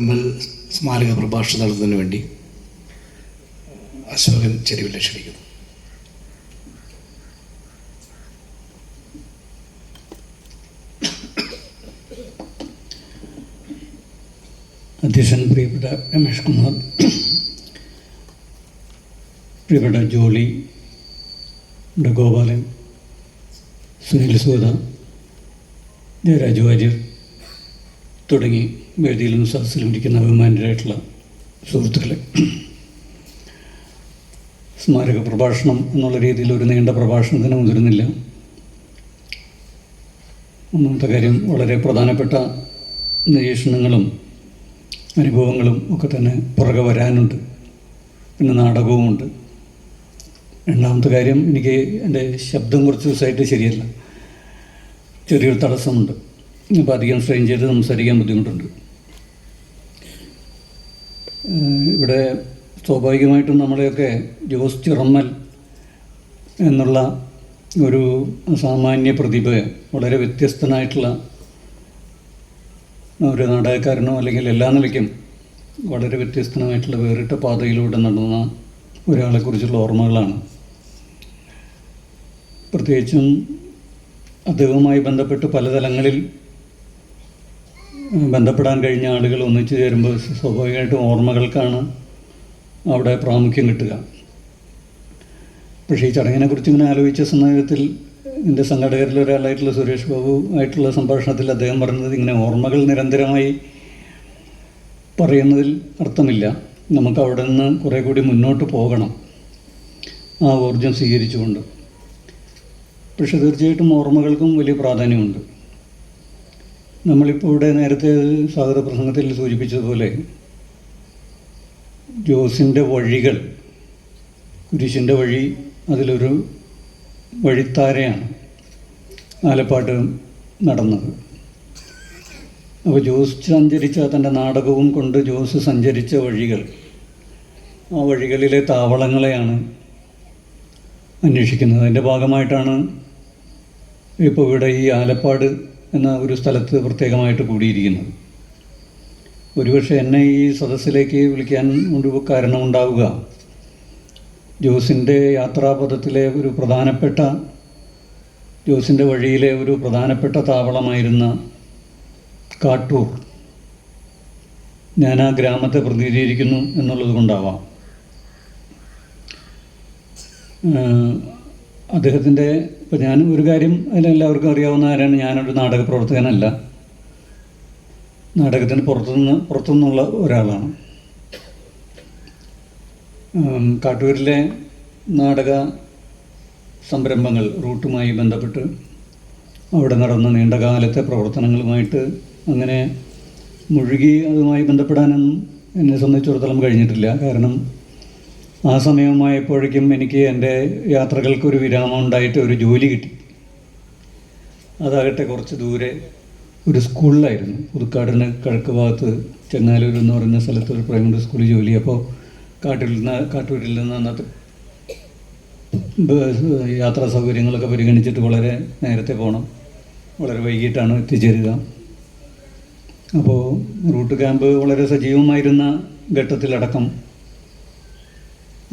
അമ്പൽ സ്മാരക പ്രഭാഷണം നടത്തുന്നതിന് വേണ്ടി അശോകൻ ചെരുവിലെ ക്ഷണിക്കുന്നു. അധ്യക്ഷൻ പ്രിയപ്പെട്ട രമേഷ് കുമാർ പ്രിയപ്പെട്ട ജോളി നമ്മുടെ ഗോപാലൻ സുനിൽ സൂത ജയരാജ് വാര്യർ തുടങ്ങി വേദിയിലും സദസ്സിലും ഇരിക്കുന്ന ബഹുമാനരായിട്ടുള്ള സുഹൃത്തുക്കളെ സ്മാരക പ്രഭാഷണം എന്നുള്ള രീതിയിൽ ഒരു നീണ്ട പ്രഭാഷണത്തിന് മുതിരുന്നില്ല. ഒന്നാമത്തെ കാര്യം വളരെ പ്രധാനപ്പെട്ട നിരീക്ഷണങ്ങളും അനുഭവങ്ങളും ഒക്കെ തന്നെ പുറകെ വരാനുണ്ട്. പിന്നെ നാടകവുമുണ്ട്. രണ്ടാമത്തെ കാര്യം എനിക്ക് എന്റെ ശബ്ദം കുറച്ച് ദിവസമായിട്ട് ശരിയല്ല. ചെറിയൊരു തടസ്സമുണ്ട്. അപ്പോൾ അധികം സ്ട്രെയിൻ ചെയ്ത് സംസാരിക്കാൻ ബുദ്ധിമുട്ടുണ്ട്. ഇവിടെ സ്വാഭാവികമായിട്ടും നമ്മളെയൊക്കെ ജോസ് ചിറമ്മൽ എന്നുള്ള ഒരു സാമാന്യ പ്രതിഭ വളരെ വ്യത്യസ്തനായിട്ടുള്ള ഒരു നാടകക്കാരനോ അല്ലെങ്കിൽ എല്ലാ നിലയ്ക്കും വളരെ വ്യത്യസ്തമായിട്ടുള്ള വേറിട്ട പാതയിലൂടെ നടന്ന ഒരാളെക്കുറിച്ചുള്ള ഓർമ്മകളാണ്. പ്രത്യേകിച്ചും അദ്ദേഹവുമായി ബന്ധപ്പെട്ട് പലതലങ്ങളിൽ ഉം, ബന്ധപ്പെടാൻ കഴിഞ്ഞ ആളുകൾ ഒന്നിച്ചു ചേരുമ്പോൾ സ്വാഭാവികമായിട്ടും ഓർമ്മകൾക്കാണ് അവിടെ പ്രാമുഖ്യം കിട്ടുക. പക്ഷേ ഈ ചടങ്ങിനെക്കുറിച്ച് ഇങ്ങനെ ആലോചിച്ച സമയത്തിൽ എന്റെ സംഘടകരിൽ ഒരാളായിട്ടുള്ള സുരേഷ് ബാബു ആയിട്ടുള്ള സംഭാഷണത്തിൽ അദ്ദേഹം പറഞ്ഞത് ഇങ്ങനെ ഓർമ്മകൾ നിരന്തരമായി പറയുന്നതിൽ അർത്ഥമില്ല. നമുക്ക് അവിടെ നിന്ന് കുറേ കൂടി മുന്നോട്ട് പോകണം. ആ ഊർജം സ്വീകരിച്ചുകൊണ്ട്. പക്ഷെ തീർച്ചയായിട്ടും ഓർമ്മകൾക്കും വലിയ പ്രാധാന്യമുണ്ട്. നമ്മളിപ്പോൾ ഇവിടെ നേരത്തെ സ്വാഗത പ്രസംഗത്തിൽ സൂചിപ്പിച്ചതുപോലെ ജോസിന്റെ വഴികൾ കുരിശിന്റെ വഴി അതിലൊരു വഴിത്താരയാണ് ആലപ്പാട്ട് നടന്നത്. അപ്പോൾ ജോസ് സഞ്ചരിച്ച തന്റെ നാടകവും കൊണ്ട് ജോസ് സഞ്ചരിച്ച വഴികൾ ആ വഴികളിലെ താവളങ്ങളെയാണ് അന്വേഷിക്കുന്നത്. അതിന്റെ ഭാഗമായിട്ടാണ് ഇപ്പോൾ ഇവിടെ ഈ ആലപ്പാട് എന്ന ഒരു സ്ഥലത്ത് പ്രത്യേകമായിട്ട് കൂടിയിരിക്കുന്നത് ഒരുപക്ഷെ എന്നെ ഈ സദസ്സിലേക്ക് വിളിക്കാൻ ഒരു കാരണമുണ്ടാവുക. ജോസിന്റെ യാത്രാപഥത്തിലെ ഒരു പ്രധാനപ്പെട്ട ജോസിന്റെ വഴിയിലെ ഒരു പ്രധാനപ്പെട്ട താവളമായിരുന്ന കാട്ടൂർ. ഞാൻ ആ ഗ്രാമത്തെ പ്രതിനിധീകരിക്കുന്നു എന്നുള്ളത് കൊണ്ടാവാം. അദ്ദേഹത്തിന്റെ ഇപ്പം ഞാൻ ഒരു കാര്യം അതിലെല്ലാവർക്കും അറിയാവുന്ന ആരാണ്? ഞാനൊരു നാടക പ്രവർത്തകനല്ല നാടകത്തിന് പുറത്തുനിന്ന് പുറത്തുനിന്നുള്ള ഒരാളാണ്. കാട്ടൂരിലെ നാടക സംരംഭങ്ങൾ റൂട്ടുമായി ബന്ധപ്പെട്ട് അവിടെ നടന്ന നീണ്ടകാലത്തെ പ്രവർത്തനങ്ങളുമായിട്ട് അങ്ങനെ മുഴുകി അതുമായി ബന്ധപ്പെടാനൊന്നും എന്നെ സംബന്ധിച്ചിടത്തോളം കഴിഞ്ഞിട്ടില്ല. കാരണം ആ സമയമായപ്പോഴേക്കും എനിക്ക് എന്റെ യാത്രകൾക്കൊരു വിരാമം ഉണ്ടായിട്ട് ഒരു ജോലി കിട്ടി. അതാകട്ടെ കുറച്ച് ദൂരെ ഒരു സ്കൂളിലായിരുന്നു. പുതുക്കാടിന് കിഴക്ക് ഭാഗത്ത് ചെങ്ങാലൂർ എന്ന് പറയുന്ന സ്ഥലത്ത് ഒരു പ്രൈമറി സ്കൂളിൽ ജോലി. അപ്പോൾ കാട്ടൂരിൽ നിന്ന് കാട്ടൂരിൽ നിന്ന് അന്നത്തെ യാത്രാ സൗകര്യങ്ങളൊക്കെ പരിഗണിച്ചിട്ട് വളരെ നേരത്തെ പോകണം. വളരെ വൈകിട്ടാണ് എത്തിച്ചേരുക. അപ്പോൾ റൂട്ട് ക്യാമ്പ് വളരെ സജീവമായിരുന്ന ഘട്ടത്തിലടക്കം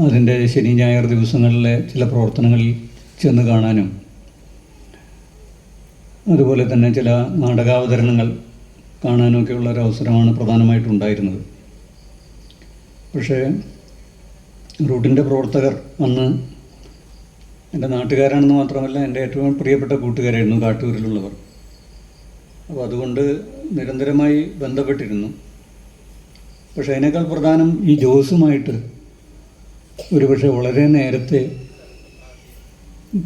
അതിന്റെ ശനി ഞായർ ദിവസങ്ങളിലെ ചില പ്രവർത്തനങ്ങളിൽ ചെന്ന് കാണാനും അതുപോലെ തന്നെ ചില നാടകാവതരണങ്ങൾ കാണാനൊക്കെയുള്ള ഒരു അവസരമാണ് പ്രധാനമായിട്ടും ഉണ്ടായിരുന്നത് പക്ഷേ റൂട്ടിന്റെ പ്രവർത്തകർ അന്ന് എന്റെ നാട്ടുകാരാണെന്ന് മാത്രമല്ല എന്റെ ഏറ്റവും പ്രിയപ്പെട്ട കൂട്ടുകാരായിരുന്നു കാട്ടൂരിലുള്ളവർ. അപ്പോൾ അതുകൊണ്ട് നിരന്തരമായി ബന്ധപ്പെട്ടിരുന്നു. പക്ഷേ അതിനേക്കാൾ പ്രധാനം ഈ ജോസുമായിട്ട് ഒരുപക്ഷെ വളരെ നേരത്തെ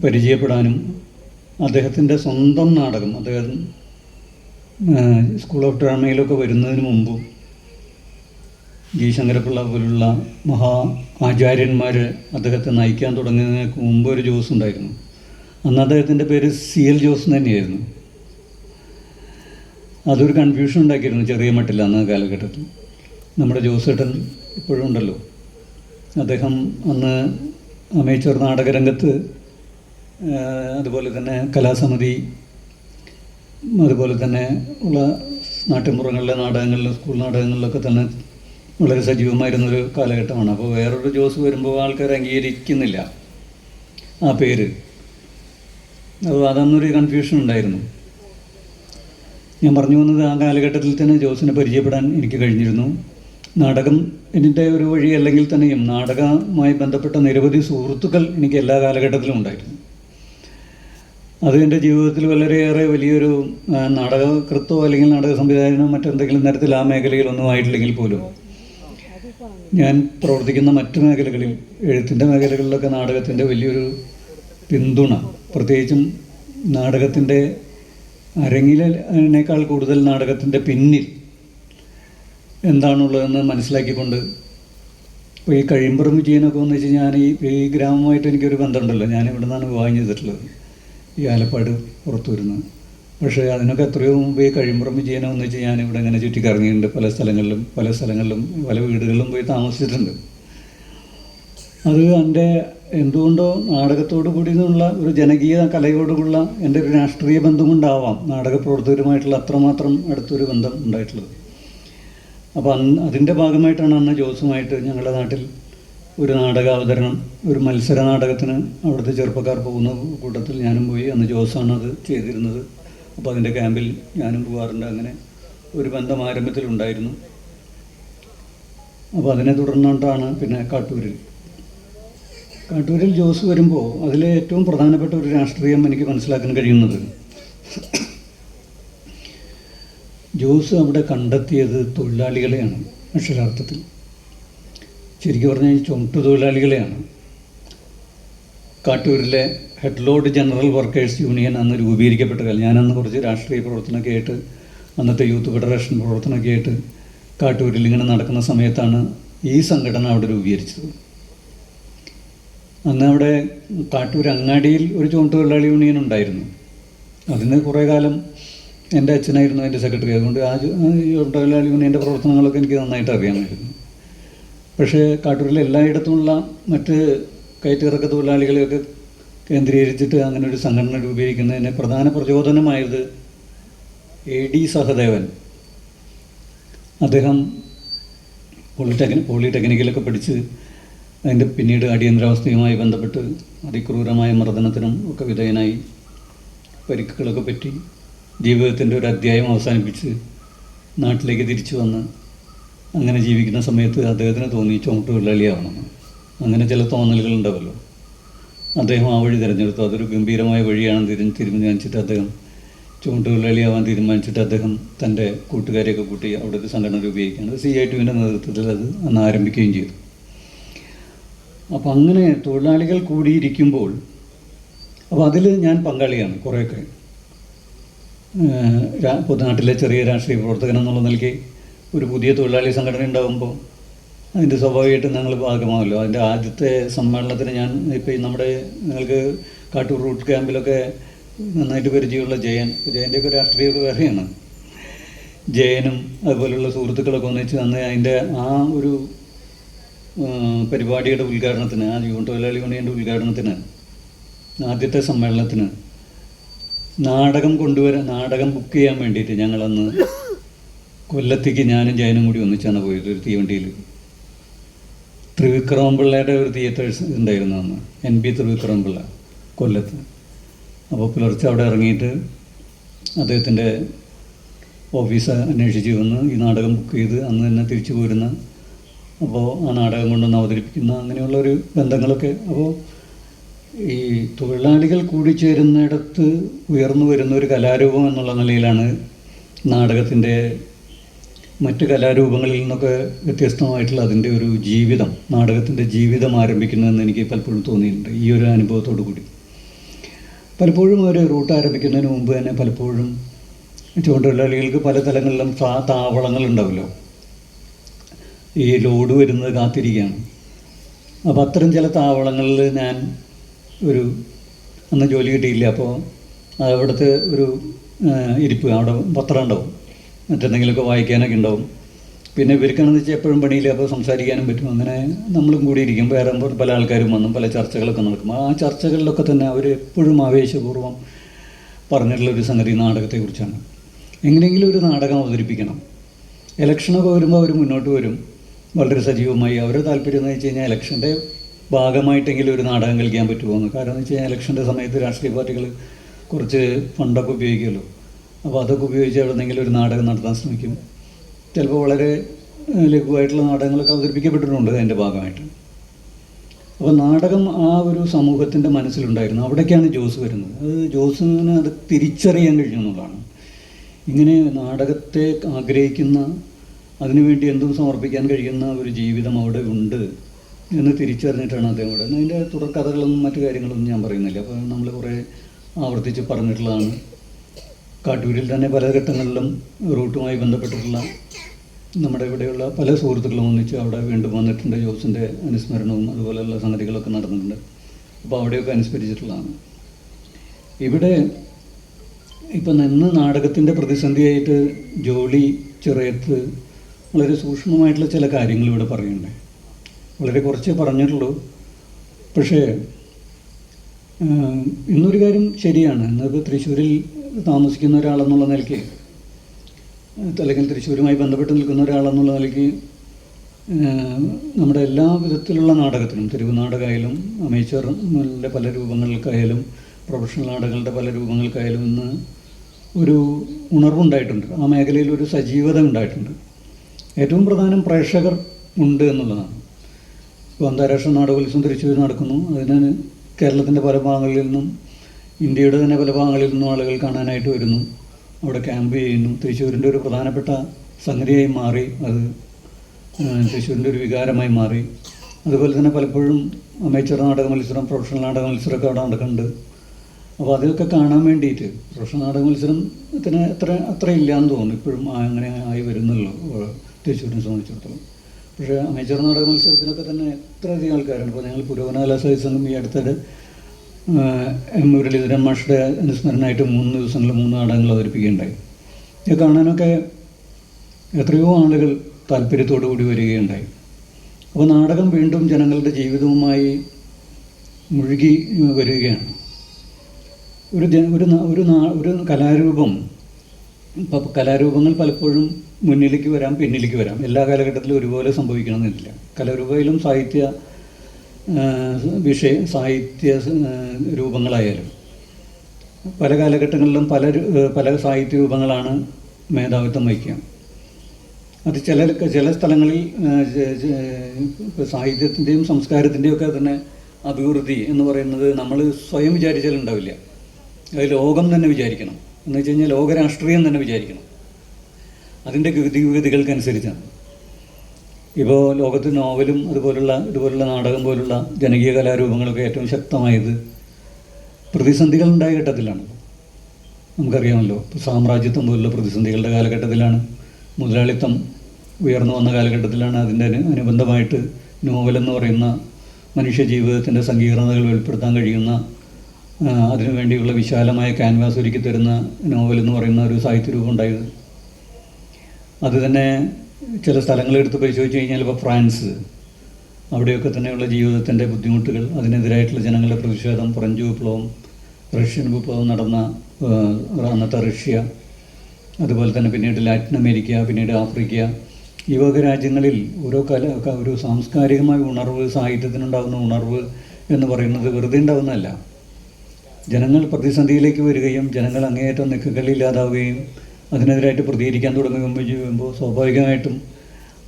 പരിചയപ്പെടാനും അദ്ദേഹത്തിന്റെ സ്വന്തം നാടകം അദ്ദേഹം സ്കൂൾ ഓഫ് ഡ്രാമയിലൊക്കെ വരുന്നതിന് മുമ്പും ജി. ശങ്കരപ്പിള്ള പോലുള്ള മഹാ ആചാര്യന്മാർ അദ്ദേഹത്തെ നയിക്കാൻ തുടങ്ങുന്നതിന് മുമ്പ് ഒരു ജോസ് ഉണ്ടായിരുന്നു. അന്ന് അദ്ദേഹത്തിന്റെ പേര് സി. എൽ. ജോസ് തന്നെയായിരുന്നു. അതൊരു കൺഫ്യൂഷൻ ഉണ്ടാക്കിയിരുന്നു ചെറിയ മട്ടിൽ അന്ന് കാലഘട്ടത്തിൽ. നമ്മുടെ ജോസേട്ടൻ ഇപ്പോഴും ഉണ്ടല്ലോ. അദ്ദേഹം അന്ന് അമേച്ചർ നാടകരംഗത്ത് അതുപോലെ തന്നെ കലാസമിതി അതുപോലെ തന്നെ ഉള്ള നാട്ടിൻപുറങ്ങളിലെ നാടകങ്ങളിലും സ്കൂൾ നാടകങ്ങളിലൊക്കെ തന്നെ വളരെ സജീവമായിരുന്നൊരു കാലഘട്ടമാണ്. അപ്പോൾ വേറൊരു ജോസ് വരുമ്പോൾ ആൾക്കാർ അംഗീകരിക്കുന്നില്ല ആ പേര്. അപ്പോൾ അതന്നൊരു കൺഫ്യൂഷൻ ഉണ്ടായിരുന്നു. ഞാൻ പറഞ്ഞു വന്നത് ആ കാലഘട്ടത്തിൽ തന്നെ ജോസിനെ പരിചയപ്പെടാൻ എനിക്ക് കഴിഞ്ഞിരുന്നു. നാടകം ഇതിന്റെ ഒരു വഴി അല്ലെങ്കിൽ തന്നെയും നാടകമായി ബന്ധപ്പെട്ട നിരവധി സുഹൃത്തുക്കൾ എനിക്ക് എല്ലാ കാലഘട്ടത്തിലും ഉണ്ടായിരുന്നു. അത് എന്റെ ജീവിതത്തിൽ വളരെയേറെ വലിയൊരു നാടകകൃത്തോ അല്ലെങ്കിൽ നാടക സംവിധാനമോ മറ്റെന്തെങ്കിലും തരത്തിൽ ആ മേഖലയിലൊന്നും ആയിട്ടില്ലെങ്കിൽ പോലും ഞാൻ പ്രവർത്തിക്കുന്ന മറ്റു മേഖലകളിൽ എഴുത്തിന്റെ മേഖലകളിലൊക്കെ നാടകത്തിന്റെ വലിയൊരു പിന്തുണ പ്രത്യേകിച്ചും നാടകത്തിന്റെ അരങ്ങിലേക്കാൾ കൂടുതൽ നാടകത്തിന്റെ പിന്നിൽ എന്താണുള്ളതെന്ന് മനസ്സിലാക്കിക്കൊണ്ട് ഇപ്പോൾ ഈ കഴിയുമ്പറും വിജയനൊക്കെ എന്ന് വെച്ച് ഞാൻ ഈ ഈ ഗ്രാമമായിട്ട് എനിക്കൊരു ബന്ധമുണ്ടല്ലോ. ഞാൻ ഇവിടെ നിന്നാണ് വിവാഹം ചെയ്തിട്ടുള്ളത്. ഈ ആലപ്പാട് പുറത്തു വരുന്നത് പക്ഷേ അതിനൊക്കെ എത്രയോ മുമ്പ് ഈ കഴിയുമ്പുറം വിജയനം എന്ന് വെച്ച് ഇവിടെ ഇങ്ങനെ ചുറ്റിക്കറങ്ങിയിട്ടുണ്ട്. പല സ്ഥലങ്ങളിലും പല സ്ഥലങ്ങളിലും പല വീടുകളിലും പോയി താമസിച്ചിട്ടുണ്ട്. അത് എന്റെ എന്തുകൊണ്ടോ നാടകത്തോടു കൂടി നിന്നുള്ള ഒരു ജനകീയ കലയോടുള്ള എന്റെ ഒരു രാഷ്ട്രീയ ബന്ധം കൊണ്ടാവാം നാടക പ്രവർത്തകരുമായിട്ടുള്ള അത്രമാത്രം അടുത്തൊരു ബന്ധം ഉണ്ടായിട്ടുള്ളത്. അപ്പോൾ അന്ന് അതിന്റെ ഭാഗമായിട്ടാണ് അന്ന് ജോസുമായിട്ട് ഞങ്ങളുടെ നാട്ടിൽ ഒരു നാടക അവതരണം ഒരു മത്സര നാടകത്തിന് അവിടുത്തെ ചെറുപ്പക്കാർ പോകുന്ന കൂട്ടത്തിൽ ഞാനും പോയി. അന്ന് ജോസാണ് അത് ചെയ്തിരുന്നത്. അപ്പോൾ അതിന്റെ ക്യാമ്പിൽ ഞാനും പോകാറുണ്ട് അങ്ങനെ ഒരു ബന്ധം ആരംഭത്തിലുണ്ടായിരുന്നു. അപ്പോൾ അതിനെ തുടർന്നുകൊണ്ടാണ് പിന്നെ കാട്ടൂരിൽ. കാട്ടൂരിൽ ജോസ് വരുമ്പോൾ അതിലെ ഏറ്റവും പ്രധാനപ്പെട്ട ഒരു രാഷ്ട്രീയം എനിക്ക് മനസ്സിലാക്കാൻ കഴിയുന്നത് ജോസ് അവിടെ കണ്ടെത്തിയത് തൊഴിലാളികളെയാണ് അക്ഷരാർത്ഥത്തിൽ ശരിക്കും പറഞ്ഞാൽ ചുമട്ട് തൊഴിലാളികളെയാണ്. കാട്ടൂരിലെ ഹെഡ്ലോഡ് ജനറൽ വർക്കേഴ്സ് യൂണിയൻ അന്ന് രൂപീകരിക്കപ്പെട്ട കാലം. ഞാനന്ന് കുറച്ച് രാഷ്ട്രീയ പ്രവർത്തനമൊക്കെ ആയിട്ട് അന്നത്തെ യൂത്ത് ഫെഡറേഷൻ പ്രവർത്തനമൊക്കെ ആയിട്ട് കാട്ടൂരിൽ ഇങ്ങനെ നടക്കുന്ന സമയത്താണ് ഈ സംഘടന അവിടെ രൂപീകരിച്ചത്. അന്ന് അവിടെ കാട്ടൂർ അങ്ങാടിയിൽ ഒരു ചുമട്ട് തൊഴിലാളി യൂണിയൻ ഉണ്ടായിരുന്നു. അതിന് കുറേ കാലം എന്റെ അച്ഛനായിരുന്നു എന്റെ സെക്രട്ടറി. അതുകൊണ്ട് ആ തൊഴിലാളി യൂണിയന്റെ പ്രവർത്തനങ്ങളൊക്കെ എനിക്ക് നന്നായിട്ട് അറിയാമായിരുന്നു. പക്ഷേ കാട്ടൂരിലെ എല്ലായിടത്തുമുള്ള മറ്റ് കയറ്റിറക്ക തൊഴിലാളികളെയൊക്കെ കേന്ദ്രീകരിച്ചിട്ട് അങ്ങനെ ഒരു സംഘടന രൂപീകരിക്കുന്നതിന് പ്രധാന പ്രചോദനമായത് എ ഡി സഹദേവൻ. അദ്ദേഹം പോളിടെക്നിക് പോളിടെക്നിക്കിലൊക്കെ പഠിച്ച് അതിന്റെ പിന്നീട് അടിയന്തരാവസ്ഥയുമായി ബന്ധപ്പെട്ട് അതിക്രൂരമായ മർദ്ദനത്തിനും ഒക്കെ വിധേയനായി പരിക്കുകളൊക്കെ പറ്റി. ജീവിതത്തിന്റെ ഒരു അധ്യായം അവസാനിപ്പിച്ച് നാട്ടിലേക്ക് തിരിച്ചു വന്ന് അങ്ങനെ ജീവിക്കുന്ന സമയത്ത് അദ്ദേഹത്തിന് തോന്നി ചുമട്ട് തൊഴിലാളിയാവണമെന്ന് അങ്ങനെ ചില തോന്നലുകൾ ഉണ്ടാവല്ലോ. അദ്ദേഹം ആ വഴി തിരഞ്ഞെടുത്തു. അതൊരു ഗംഭീരമായ വഴിയാണ് തിരിഞ്ഞ് തീരുമാനിച്ചിട്ട് അദ്ദേഹം ചുമട്ട് തൊഴിലാളിയാവാൻ തീരുമാനിച്ചിട്ട് അദ്ദേഹം തന്റെ കൂട്ടുകാരെയൊക്കെ കൂട്ടി അവിടുത്തെ സംഘടന രൂപീകരിക്കുകയാണ് സി ഐ ടുവിന്റെ നേതൃത്വത്തിൽ അത് അന്ന് ആരംഭിക്കുകയും ചെയ്തു. അപ്പോൾ അങ്ങനെ തൊഴിലാളികൾ കൂടിയിരിക്കുമ്പോൾ അപ്പോൾ അതിൽ ഞാൻ പങ്കാളിയാണ് കുറേയൊക്കെ. പൊതുനാട്ടിലെ ചെറിയ രാഷ്ട്രീയ പ്രവർത്തകൻ എന്നുള്ള നിലയ്ക്ക് ഒരു പുതിയ തൊഴിലാളി സംഘടന ഉണ്ടാകുമ്പോൾ അതിന്റെ സ്വാഭാവികമായിട്ടും ഞങ്ങൾ ഭാഗമാവല്ലോ അതിന്റെ ആദ്യത്തെ സമ്മേളനത്തിന് ഞാൻ ഇപ്പോൾ നമ്മുടെ നിങ്ങൾക്ക് കാട്ടൂർ റൂട്ട് ക്യാമ്പിലൊക്കെ നന്നായിട്ട് പരിചയമുള്ള ജയൻ. ജയന്റെയൊക്കെ രാഷ്ട്രീയമൊക്കെ വേറെയാണ്. ജയനും അതുപോലുള്ള സുഹൃത്തുക്കളൊക്കെ ഒന്നിച്ച് അന്ന് അതിന്റെ ആ ഒരു പരിപാടിയുടെ ഉദ്ഘാടനത്തിന് ആ യൂണിറ്റ് തൊഴിലാളി യൂണിയന്റെ ഉദ്ഘാടനത്തിന് ആദ്യത്തെ സമ്മേളനത്തിന് നാടകം കൊണ്ടുവരാൻ നാടകം ബുക്ക് ചെയ്യാൻ വേണ്ടിയിട്ട് ഞങ്ങളന്ന് കൊല്ലത്തേക്ക് ഞാനും ജയനും കൂടി ഒന്നിച്ചാണ് പോയത് ഒരു തീവണ്ടിയിൽ ത്രിവിക്രമപിള്ളയുടെ ഒരു തിയേറ്റേഴ്സ് ഉണ്ടായിരുന്നു അന്ന് എൻ പി ത്രിവിക്രമപിള്ള കൊല്ലത്ത്. അപ്പോൾ പുലർച്ചെ അവിടെ ഇറങ്ങിയിട്ട് അദ്ദേഹത്തിന്റെ ഓഫീസ് അന്വേഷിച്ച് വന്ന് ഈ നാടകം ബുക്ക് ചെയ്ത് അന്ന് തന്നെ തിരിച്ചു പോരുന്ന അപ്പോൾ ആ നാടകം കൊണ്ടൊന്ന് അവതരിപ്പിക്കുന്ന അങ്ങനെയുള്ള ഒരു ബന്ധങ്ങളൊക്കെ അപ്പോൾ ഈ തൊഴിലാളികൾ കൂടിച്ചേരുന്നിടത്ത് ഉയർന്നു വരുന്ന ഒരു കലാരൂപം എന്നുള്ള നിലയിലാണ് നാടകത്തിന്റെ മറ്റ് കലാരൂപങ്ങളിൽ നിന്നൊക്കെ വ്യത്യസ്തമായിട്ടുള്ള അതിന്റെ ഒരു ജീവിതം നാടകത്തിന്റെ ജീവിതം ആരംഭിക്കുന്നതെന്ന് എനിക്ക് പലപ്പോഴും തോന്നിയിട്ടുണ്ട്. ഈ ഒരു അനുഭവത്തോടു കൂടി. പലപ്പോഴും ഒരു റൂട്ട് ആരംഭിക്കുന്നതിന് മുമ്പ് തന്നെ പലപ്പോഴും ചൂണ്ടൊഴിലാളികൾക്ക് പല തലങ്ങളിലും താവളങ്ങൾ ഉണ്ടാവുമല്ലോ. ഈ ലോഡ് വരുന്നത് കാത്തിരിക്കുകയാണ്. അപ്പോൾ അത്തരം ചില താവളങ്ങളിൽ ഞാൻ ഒരു അന്ന് ജോലി കിട്ടിയില്ല. അപ്പോൾ അവിടുത്തെ ഒരു ഇരിപ്പ് അവിടെ പത്രം ഉണ്ടാവും. മറ്റെന്തെങ്കിലുമൊക്കെ വായിക്കാനൊക്കെ ഉണ്ടാവും. പിന്നെ ഇവർക്കാണെന്ന് വെച്ചാൽ എപ്പോഴും പണിയില്ല. അപ്പോൾ സംസാരിക്കാനും പറ്റും. അങ്ങനെ നമ്മളും കൂടി ഇരിക്കും. വേറെ പല ആൾക്കാരും വന്നും പല ചർച്ചകളൊക്കെ നടക്കും. ആ ചർച്ചകളിലൊക്കെ തന്നെ അവർ എപ്പോഴും ആവേശപൂർവം പറഞ്ഞിട്ടുള്ള ഒരു സംഗതി നാടകത്തെക്കുറിച്ചാണ്. എങ്ങനെയെങ്കിലും ഒരു നാടകം അവതരിപ്പിക്കണം. ഇലക്ഷനൊക്കെ വരുമ്പോൾ അവർ മുന്നോട്ട് വരും. വളരെ സജീവമായി. അവരുടെ താല്പര്യം എന്ന് വെച്ച് കഴിഞ്ഞാൽ ഇലക്ഷന്റെ ഭാഗമായിട്ടെങ്കിലും ഒരു നാടകം കളിക്കാൻ പറ്റുമോ എന്ന് കാരണം എന്ന് വെച്ച് കഴിഞ്ഞാൽ ഇലക്ഷന്റെ സമയത്ത് രാഷ്ട്രീയ പാർട്ടികൾ കുറച്ച് ഫണ്ടൊക്കെ ഉപയോഗിക്കുമല്ലോ. അപ്പോൾ അതൊക്കെ ഉപയോഗിച്ച് എവിടെന്നെങ്കിലും ഒരു നാടകം നടത്താൻ ശ്രമിക്കും. ചിലപ്പോൾ വളരെ ലഘുവായിട്ടുള്ള നാടകങ്ങളൊക്കെ അവതരിപ്പിക്കപ്പെട്ടിട്ടുണ്ട് അതിന്റെ ഭാഗമായിട്ട്. അപ്പോൾ നാടകം ആ ഒരു സമൂഹത്തിന്റെ മനസ്സിലുണ്ടായിരുന്നു. അവിടേക്കാണ് ജോസ് വരുന്നത്. അത് ജോസിന് അത് തിരിച്ചറിയാൻ കഴിഞ്ഞു ഇങ്ങനെ നാടകത്തെ ആഗ്രഹിക്കുന്ന അതിനുവേണ്ടി എന്തും സമർപ്പിക്കാൻ കഴിയുന്ന ഒരു ജീവിതം അവിടെ ഉണ്ട്. എന്ന് തിരിച്ചറിഞ്ഞിട്ടാണ് അദ്ദേഹം ഇവിടെ അതിന്റെ തുടർക്കഥകളൊന്നും മറ്റു കാര്യങ്ങളൊന്നും ഞാൻ പറയുന്നില്ല. അപ്പോൾ നമ്മൾ കുറേ ആവർത്തിച്ച് പറഞ്ഞിട്ടുള്ളതാണ്. കാട്ടൂരിൽ തന്നെ പല ഘട്ടങ്ങളിലും റൂട്ടുമായി ബന്ധപ്പെട്ടിട്ടുള്ള നമ്മുടെ ഇവിടെയുള്ള പല സുഹൃത്തുക്കളും ഒന്നിച്ച് അവിടെ വീണ്ടും വന്നിട്ടുണ്ട്. ജോസിന്റെ അനുസ്മരണവും അതുപോലെയുള്ള സംഗതികളൊക്കെ നടന്നിട്ടുണ്ട്. അപ്പോൾ അവിടെയൊക്കെ അനുസ്മരിച്ചിട്ടുള്ളതാണ്. ഇവിടെ ഇപ്പം നിന്ന് നാടകത്തിന്റെ പ്രതിസന്ധിയായിട്ട് ജോളി ചെറിയത്ത് വളരെ സൂക്ഷ്മമായിട്ടുള്ള ചില കാര്യങ്ങൾ ഇവിടെ പറയുന്നുണ്ട്. വളരെ കുറച്ച് പറഞ്ഞിട്ടുള്ളൂ. പക്ഷേ ഇന്നൊരു കാര്യം ശരിയാണ്. ഇന്നിപ്പോൾ തൃശ്ശൂരിൽ താമസിക്കുന്ന ഒരാളെന്നുള്ള നിലയ്ക്ക് അല്ലെങ്കിൽ തൃശ്ശൂരുമായി ബന്ധപ്പെട്ട് നിൽക്കുന്ന ഒരാളെന്നുള്ള നിലയ്ക്ക് നമ്മുടെ എല്ലാ വിധത്തിലുള്ള നാടകത്തിനും തെരുവ് നാടകമായാലും അമേച്ചറിന്റെ പല രൂപങ്ങൾക്കായാലും പ്രൊഫഷണൽ നാടകങ്ങളുടെ പല രൂപങ്ങൾക്കായാലും ഇന്ന് ഒരു ഉണർവുണ്ടായിട്ടുണ്ട്. ആ മേഖലയിൽ ഒരു സജീവത ഉണ്ടായിട്ടുണ്ട്. ഏറ്റവും പ്രധാനം പ്രേക്ഷകർ ഉണ്ട് എന്നുള്ളതാണ്. ഇപ്പോൾ അന്താരാഷ്ട്ര നാടകോത്സവം തൃശ്ശൂർ നടക്കുന്നു. അതിന് കേരളത്തിന്റെ പല ഭാഗങ്ങളിൽ നിന്നും ഇന്ത്യയുടെ തന്നെ പല ഭാഗങ്ങളിൽ നിന്നും ആളുകൾ കാണാനായിട്ട് വരുന്നു. അവിടെ ക്യാമ്പ് ചെയ്യുന്നു. തൃശ്ശൂരിന്റെ ഒരു പ്രധാനപ്പെട്ട സംഗതിയായി മാറി. അത് തൃശ്ശൂരിന്റെ ഒരു വികാരമായി മാറി. അതുപോലെ തന്നെ പലപ്പോഴും അമേച്ചർ നാടക മത്സരം പ്രൊഫഷണൽ നാടക മത്സരമൊക്കെ അവിടെ നടക്കുന്നുണ്ട്. അപ്പോൾ അതൊക്കെ കാണാൻ വേണ്ടിയിട്ട് പ്രൊഫഷണൽ നാടക മത്സരത്തിന് എത്ര അത്ര ഇല്ലയെന്ന് തോന്നുന്നു. ഇപ്പോഴും അങ്ങനെ ആയി വരുന്നല്ലോ തൃശ്ശൂരിനെ സംബന്ധിച്ചിടത്തോളം. പക്ഷേ അമേച്ചർ നാടക മത്സരത്തിനൊക്കെ തന്നെ എത്രയധികം ആൾക്കാരുണ്ട്. ഇപ്പോൾ ഞങ്ങൾ പുരോഗമന സംഘം ഈ അടുത്തിടെ എം മുരളീധരൻ മാഷയുടെ അനുസ്മരണമായിട്ട് മൂന്ന് ദിവസങ്ങളിൽ മൂന്ന് നാടകങ്ങൾ അവതരിപ്പിക്കുകയുണ്ടായി. ഇത് കാണാനൊക്കെ എത്രയോ ആളുകൾ താല്പര്യത്തോടു കൂടി വരികയുണ്ടായി. അപ്പോൾ നാടകം വീണ്ടും ജനങ്ങളുടെ ജീവിതവുമായി മുഴുകി വരികയാണ്. ഒരു ഒരു ഒരു കലാരൂപം കലാരൂപങ്ങൾ പലപ്പോഴും മുന്നിലേക്ക് വരാം പിന്നിലേക്ക് വരാം. എല്ലാ കാലഘട്ടത്തിലും ഒരുപോലെ സംഭവിക്കണമെന്നില്ല. കലാരൂപയിലും സാഹിത്യ വിഷയ സാഹിത്യ രൂപങ്ങളായാലും. പല കാലഘട്ടങ്ങളിലും പല പല സാഹിത്യ രൂപങ്ങളാണ് മേധാവിത്വം വഹിക്കുക. അത് ചില ചില സ്ഥലങ്ങളിൽ സാഹിത്യത്തിന്റെയും സംസ്കാരത്തിന്റെയും ഒക്കെ തന്നെ അഭിവൃദ്ധി എന്ന് പറയുന്നത് നമ്മൾ സ്വയം വിചാരിച്ചാലുണ്ടാവില്ല അത് ലോകം തന്നെ വിചാരിക്കണം. എന്ന് വെച്ച് കഴിഞ്ഞാൽ ലോകരാഷ്ട്രീയം തന്നെ വിചാരിക്കണം. അതിന്റെ ഗതിവിഗതികൾക്കനുസരിച്ചാണ് ഇപ്പോൾ ലോകത്ത് നോവലും അതുപോലുള്ള ഇതുപോലുള്ള നാടകം പോലുള്ള ജനകീയ കലാരൂപങ്ങളൊക്കെ ഏറ്റവും ശക്തമായത് പ്രതിസന്ധികൾ ഉണ്ടായ ഘട്ടത്തിലാണ്. നമുക്കറിയാമല്ലോ സാമ്രാജ്യത്വം പോലുള്ള പ്രതിസന്ധികളുടെ കാലഘട്ടത്തിലാണ് മുതലാളിത്തം ഉയർന്നു വന്ന കാലഘട്ടത്തിലാണ് അതിന്റെ അനുബന്ധമായിട്ട് നോവലെന്ന് പറയുന്ന മനുഷ്യ ജീവിതത്തിന്റെ സങ്കീർണതകൾ വെളിപ്പെടുത്താൻ കഴിയുന്ന അതിനുവേണ്ടിയുള്ള അതിനു വേണ്ടിയുള്ള വിശാലമായ ക്യാൻവാസ് ഒരുക്കി തരുന്ന നോവൽ എന്ന് പറയുന്ന ഒരു സാഹിത്യരൂപം ഉണ്ടായത് അത് തന്നെ ചില സ്ഥലങ്ങളെടുത്ത് പരിശോധിച്ച് കഴിഞ്ഞാൽ ഇപ്പോൾ ഫ്രാൻസ് അവിടെയൊക്കെ തന്നെയുള്ള ജീവിതത്തിന്റെ ബുദ്ധിമുട്ടുകൾ അതിനെതിരായിട്ടുള്ള ജനങ്ങളുടെ പ്രതിഷേധം ഫ്രഞ്ച് വിപ്ലവം റഷ്യൻ വിപ്ലവം നടന്ന അന്നത്തെ റഷ്യ അതുപോലെ തന്നെ പിന്നീട് ലാറ്റിൻ അമേരിക്ക പിന്നീട് ആഫ്രിക്ക ഈ വക രാജ്യങ്ങളിൽ ഓരോ കല ഒരു സാംസ്കാരികമായ ഉണർവ് സാഹിത്യത്തിനുണ്ടാകുന്ന ഉണർവ് എന്ന് പറയുന്നത് വെറുതെ ഉണ്ടാകുന്നതല്ല. ജനങ്ങൾ പ്രതിസന്ധിയിലേക്ക് വരികയും ജനങ്ങൾ അങ്ങേയറ്റം നിൽക്കകളില്ലാതാവുകയും അതിനെതിരായിട്ട് പ്രതികരിക്കാൻ തുടങ്ങുമ്പോൾ സ്വാഭാവികമായിട്ടും